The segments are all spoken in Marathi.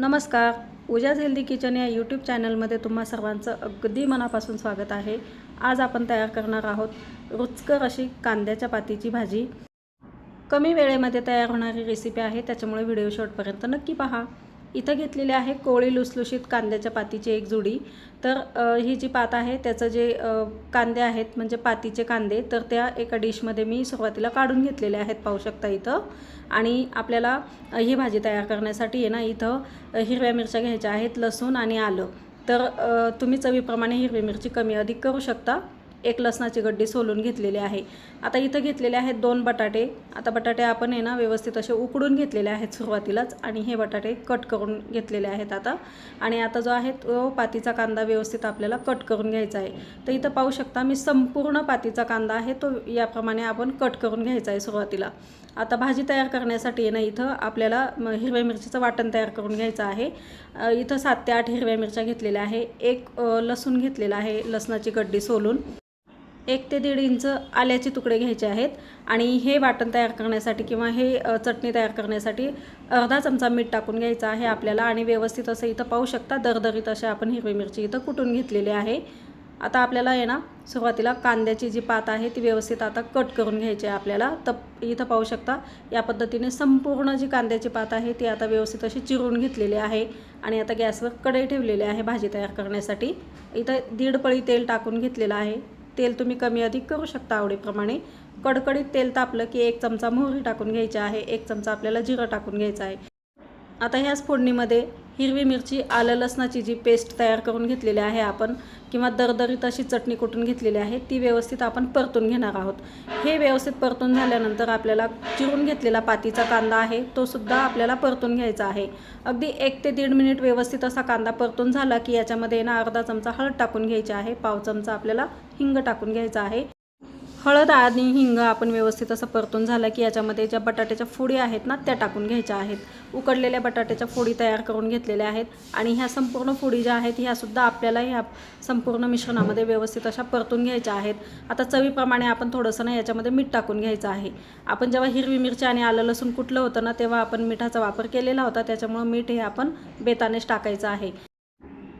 नमस्कार. उजाज हेल्दी किचन या यूट्यूब चॅनलमध्ये तुम्हा सर्वांचं अगदी मनापासून स्वागत आहे. आज आपण तयार करणार आहोत रुचकर अशी कांद्याच्या पातीची भाजी. कमी वेळेमध्ये तयार होणारी रेसिपी आहे त्याच्यामुळे व्हिडिओ शॉर्टपर्यंत नक्की पहा. इथं घेतलेली आहे कोळी लुसलुशीत कांद्याच्या पातीची एक जुडी. तर ही जी पात आहे त्याचं जे कांदे आहेत म्हणजे पातीचे कांदे तर त्या एका डिशमध्ये मी सुरुवातीला काढून घेतलेले आहेत पाहू शकता इथं. आणि आपल्याला ही भाजी तयार करण्यासाठी आहे ना इथं हिरव्या मिरच्या घ्यायच्या आहेत लसूण आणि आलं. तर तुम्ही चवीप्रमाणे हिरवी मिरची कमी अधिक करू शकता. एक लसणाची गड्डी सोलून घेतलेली आहे. आता इथं घेतलेले आहेत दोन बटाटे. आता बटाटे आपण आहे ना व्यवस्थित असे उकडून घेतलेले आहेत सुरुवातीलाच आणि हे बटाटे कट करून घेतलेले आहेत आता. आणि आता जो आहे तो पातीचा कांदा व्यवस्थित आपल्याला कट करून घ्यायचा आहे. तर इथं पाहू शकता मी संपूर्ण पातीचा कांदा आहे तो याप्रमाणे आपण कट करून घ्यायचा आहे सुरुवातीला. आता भाजी तयार करण्यासाठी आहे ना इथं आपल्याला हिरव्या मिरचीचं वाटण तयार करून घ्यायचं आहे. इथं सात ते आठ हिरव्या मिरच्या घेतलेल्या आहे. एक लसूण घेतलेला आहे लसणाची गड्डी सोलून. एक ते दीड इंच आल्याचे तुकडे घ्यायचे आहेत आणि हे वाटण तयार करण्यासाठी किंवा हे चटणी तयार करण्यासाठी अर्धा चमचा मीठ टाकून घ्यायचं आहे आपल्याला आणि व्यवस्थित असं इथं पाहू शकता दरदरीत असे आपण हिरवी मिरची इथं कुटून घेतलेली आहे. आता आपल्याला आहे ना सुरुवातीला कांद्याची जी पात आहे ती व्यवस्थित आता कट करून घ्यायची आहे आपल्याला. तर इथं पाहू शकता या पद्धतीने संपूर्ण जी कांद्याची पात आहे ती आता व्यवस्थित अशी चिरून घेतलेली आहे आणि आता गॅसवर कढई ठेवलेली आहे भाजी तयार करण्यासाठी. इथं दीड पळी तेल टाकून घेतलेलं आहे. तेल तुम्ही कमी अधिक करू शकता आवडीप्रमाणे. कडकडीत तेल तापलं की एक चमचा मोहरी टाकून घ्यायची आहे एक चमचा आपल्याला जिरं टाकून घ्यायचं आहे. आता ह्याच फोडणीमध्ये हिरवी मिरची आलं लसणाची जी पेस्ट तयार करून घेतलेली आहे आपण किंवा दरदरीत अशी चटणी कुटून घेतलेली आहे ती व्यवस्थित आपण परतून घेणार आहोत. हे व्यवस्थित परतून झाल्यानंतर आपल्याला चिरून घेतलेला पातीचा कांदा आहे तो सुद्धा आपल्याला परतून घ्यायचा आहे. अगदी एक ते दीड मिनिट व्यवस्थित असा कांदा परतून झाला की याच्यामध्ये ना अर्धा चमचा हळद टाकून घ्यायची आहे पाव चमचा आपल्याला हिंग टाकून घ्यायचा आहे. हळद आणि हिंग आपण व्यवस्थित असं परतून झालं की याच्यामध्ये ज्या बटाट्याच्या फोडी आहेत ना त्या टाकून घ्यायच्या आहेत. उकडलेल्या बटाट्याच्या फोडी तयार करून घेतलेल्या आहेत आणि ह्या संपूर्ण फोडी ज्या आहेत ह्यासुद्धा आपल्याला ह्या संपूर्ण मिश्रणामध्ये व्यवस्थित अशा परतून घ्यायच्या आहेत. आता चवीप्रमाणे आपण थोडंसं ना याच्यामध्ये मीठ टाकून घ्यायचं आहे. आपण जेव्हा हिरवी मिरची आणि आलं लसूण कुठलं होतं ना तेव्हा आपण मिठाचा वापर केलेला होता. त्याच्यामुळं मीठ हे आपण बेतानेच टाकायचं आहे.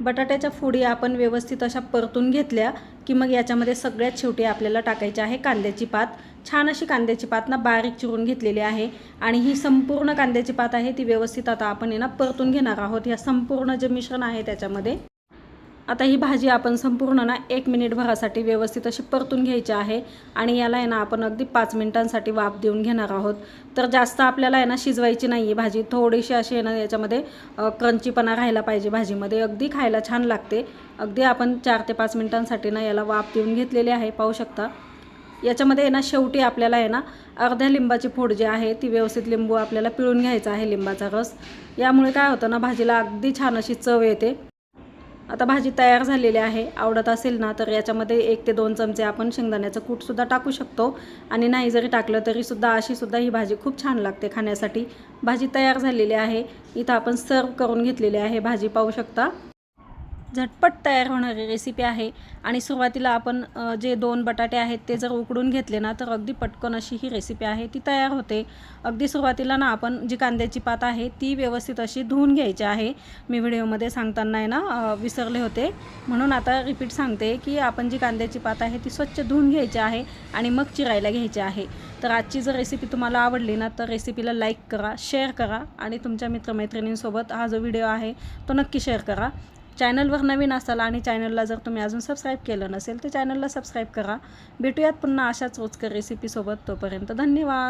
बटाट्याच्या फोडी आपण व्यवस्थित अशा परतून घेतल्या. की मग याच्यामध्ये सगळ्यात शेवटी आपल्याला टाकायची आहे कांद्याची पात. छान अशी कांद्याची पात ना बारीक चिरून घेतलेली आहे. आणि ही संपूर्ण कांद्याची पात आहे ती व्यवस्थित आता आपण ना परतून घेणार आहोत. ह्या संपूर्ण जे मिश्रण आहे त्याच्यामध्ये आता ही भाजी आपण संपूर्ण ना एक मिनिटभरासाठी व्यवस्थित अशी परतून घ्यायची आहे आणि याला आहे ना आपण अगदी पाच मिनिटांसाठी वाफ देऊन घेणार आहोत. तर जास्त आपल्याला आहे ना शिजवायची नाही आहे भाजी. थोडीशी अशी आहे ना याच्यामध्ये क्रंचीपणा राहायला पाहिजे भाजीमध्ये. अगदी खायला छान लागते. अगदी आपण चार ते पाच मिनिटांसाठी ना याला वाफ देऊन घेतलेली आहे पाहू शकता. याच्यामध्ये आहे ना शेवटी आपल्याला आहे ना अर्ध्या लिंबाची फोड जी आहे ती व्यवस्थित लिंबू आपल्याला पिळून घ्यायचा आहे लिंबाचा रस. यामुळे काय होतं ना भाजीला अगदी छान अशी चव येते. आता भाजी तयार झालेली आहे. आवडत असेल ना तर याच्यामध्ये एक ते दोन चमचे आपण शेंगदाण्याचं कूटसुद्धा टाकू शकतो. आणि नाही जरी टाकलं तरीसुद्धा अशीसुद्धा ही भाजी खूप छान लागते खाण्यासाठी. भाजी तयार झालेली आहे. इथं आपण सर्व करून घेतलेली आहे. भाजी पाहू शकता. झटपट तयार होणारी रेसिपी आहे. आणि सुरुवातीला आपण जे दोन बटाटे आहेत ते जर उकडून घेतले ना तर अगदी पटकन अशी ही रेसिपी आहे ती तयार होते. अगदी सुरुवातीला ना आपण जी कांद्याची पात आहे ती व्यवस्थित अशी धुवून घ्यायची आहे. मी व्हिडिओमध्ये सांगताना आहे ना विसरले होते. म्हणून आता रिपीट सांगते की आपण जी कांद्याची पात आहे ती स्वच्छ धुवून घ्यायची आहे आणि मग चिरायला घ्यायची आहे. तर आजची जर रेसिपी तुम्हाला आवडली ना तर रेसिपीला लाईक करा शेअर करा आणि तुमच्या मित्रमैत्रिणींसोबत हा जो व्हिडिओ आहे तो नक्की शेअर करा. चॅनलवर नवीन असाल आणि चॅनलला जर तुम्ही अजून सबस्क्राईब केलं नसेल तर चॅनलला सबस्क्राईब करा. भेटूयात पुन्हा अशाच रोजकर रेसिपीसोबत तोपर्यंत धन्यवाद.